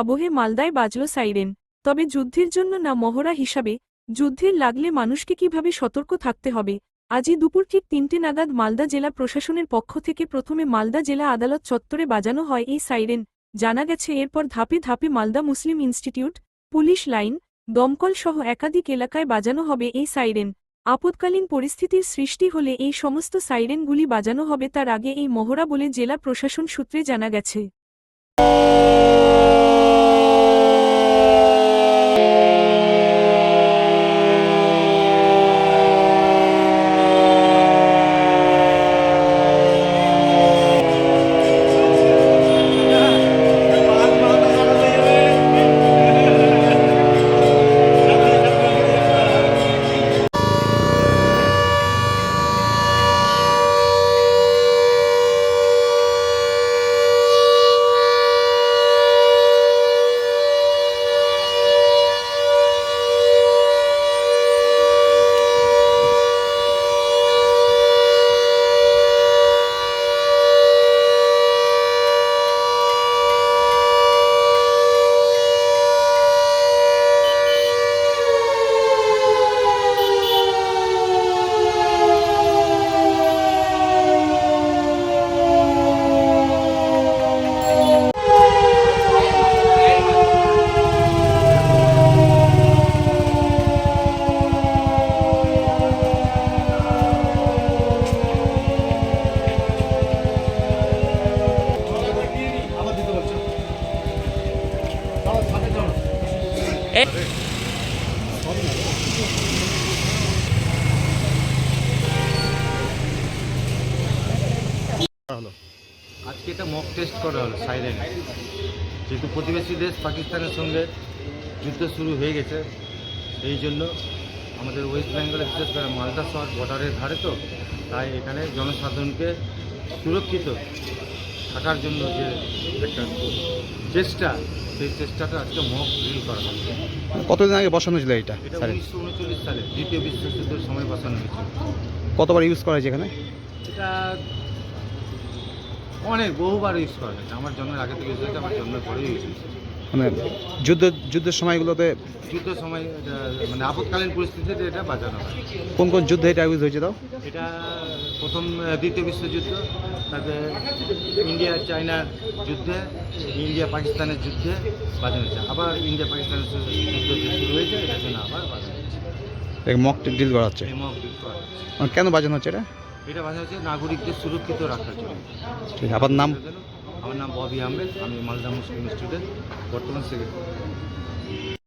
আবহে মালদায় বাজল সাইরেন। তবে যুদ্ধের জন্য না মহড়া হিসাবে, যুদ্ধের লাগলে মানুষকে কীভাবে সতর্ক থাকতে হবে? আজই দুপুর ঠিক তিনটে নাগাদ মালদা জেলা প্রশাসনের পক্ষ থেকে প্রথমে মালদা জেলা আদালত চত্বরে বাজানো হয় এই সাইরেন। জানা গেছে এরপর ধাপে ধাপে Malda Muslim institute, police line, দমকল সহ একাধিক এলাকায় বাজানো হবে এই সাইরেন। আপৎকালীন পরিস্থিতির সৃষ্টি হলে এই সমস্ত সাইরেনগুলি বাজানো হবে তার আগে এই মহড়া বলে জেলা প্রশাসন সূত্রে জানা গেছে। আজকে এটা মক টেস্ট করা হলো সাইরেন যেহেতু প্রতিবেশী দেশ পাকিস্তানের সঙ্গে যুদ্ধ শুরু হয়ে গেছে এই জন্য আমাদের ওয়েস্ট বেঙ্গলে, বিশেষ করে মালদা শহর বর্ডারের ধারে তো, তাই এখানে জনসাধারণকে সুরক্ষিত থাকার জন্য যে একটা চেষ্টা সেই চেষ্টাটা আজকে মক ড্রিল করা হচ্ছে। কতদিন আগে বসানো ছিল এটা? এটা উনিশশো উনচল্লিশ সালে দ্বিতীয় বিশ্বযুদ্ধের সময় বসানো হয়েছিল। কতবার ইউজ করা হয়েছে এখানে? এটা অনেক বহুবার ইউজ করা হয়েছে। আমার জন্মের আগে থেকে ইউজ হয়েছে আমার জন্মের পরেও ইউজ হয়েছে। মানে যুদ্ধ যুদ্ধের সময়গুলোতে যুদ্ধ সময় মানে আপৎকালীন পরিস্থিতিতে এটা বাজানো হয়। কোন কোন যুদ্ধে এটা ইউজ হয়েছে তাও? এটা প্রথম দ্বিতীয় বিশ্বযুদ্ধ তারপরে ইন্ডিয়া চায়নার যুদ্ধে ইন্ডিয়া পাকিস্তানের যুদ্ধে বাজানো হয়েছে। আবার ইন্ডিয়া পাকিস্তানের যুদ্ধ যে শুরু হয়েছে এটার জন্য আবার বাজানো হচ্ছে মক ড্রিল করা হচ্ছে? করা হচ্ছে। মানে কেন বাজানো হচ্ছে এটা? এটা বাজানো হচ্ছে নাগরিকদের সুরক্ষিত রাখার জন্য। ঠিক আপনার নাম? আমার নাম ববি আহমেদ আমি মালদা মুসলিম স্টুডেন্ট বর্তমান সেক্রেটারি।